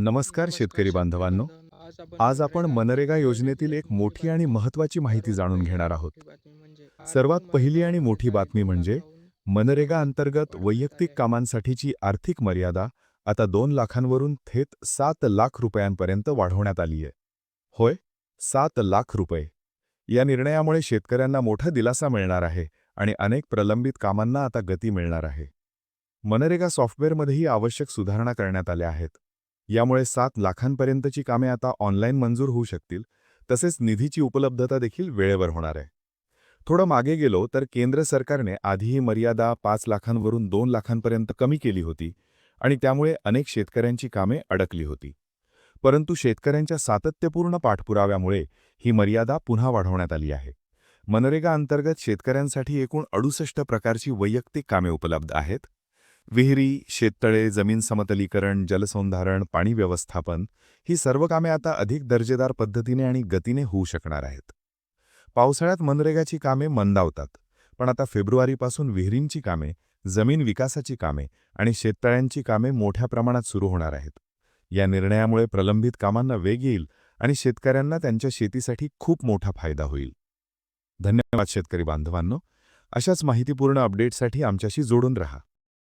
नमस्कार शेतकरी बांधवांनो. आज आपण मनरेगा योजनेतील एक मोठी आणि महत्त्वाची माहिती जाणून घेणार आहोत. सर्वात पहिली आणि मोठी बातमी म्हणजे मनरेगा अंतर्गत वैयक्तिक कामांसाठीची आर्थिक मर्यादा आता दोन लाखांवरून थेट सात लाख रुपयांपर्यंत वाढवण्यात आली आहे. होय सात लाख रुपये. या निर्णयामुळे शेतकऱ्यांना मोठा दिलासा मिळणार आहे आणि अनेक प्रलंबित कामांना आता गती मिळणार आहे. मनरेगा सॉफ्टवेअरमध्येही आवश्यक सुधारणा करण्यात आल्या आहेत. यामुळे सात लाखांपर्यंतची कामे आता ऑनलाईन मंजूर होऊ शकतील. तसेच निधीची उपलब्धता देखील वेळेवर होणार आहे. थोडं मागे गेलो तर केंद्र सरकारने आधी ही मर्यादा पाच लाखांवरून दोन लाखांपर्यंत कमी केली होती आणि त्यामुळे अनेक शेतकऱ्यांची कामे अडकली होती. परंतु शेतकऱ्यांच्या सातत्यपूर्ण पाठपुराव्यामुळे ही मर्यादा पुन्हा वाढवण्यात आली आहे. मनरेगा अंतर्गत शेतकऱ्यांसाठी एकूण अडुसष्ट प्रकारची वैयक्तिक कामे उपलब्ध आहेत. विहिरी शेततळे जमीन समतलीकरण जलसंधारण पाणी व्यवस्थापन ही सर्व कामे आता अधिक दर्जेदार पद्धतीने आणि गतीने होऊ शकणार आहेत. पावसाळ्यात मनरेगाची कामे मंदावतात पण आता फेब्रुवारीपासून विहिरींची कामे जमीन विकासाची कामे आणि शेततळ्यांची कामे मोठ्या प्रमाणात सुरू होणार आहेत. या निर्णयामुळे प्रलंबित कामांना वेग येईल आणि शेतकऱ्यांना त्यांच्या शेतीसाठी खूप मोठा फायदा होईल. धन्यवाद शेतकरी बांधवांनो. अशाच माहितीपूर्ण अपडेटसाठी आमच्याशी जोडून रहा.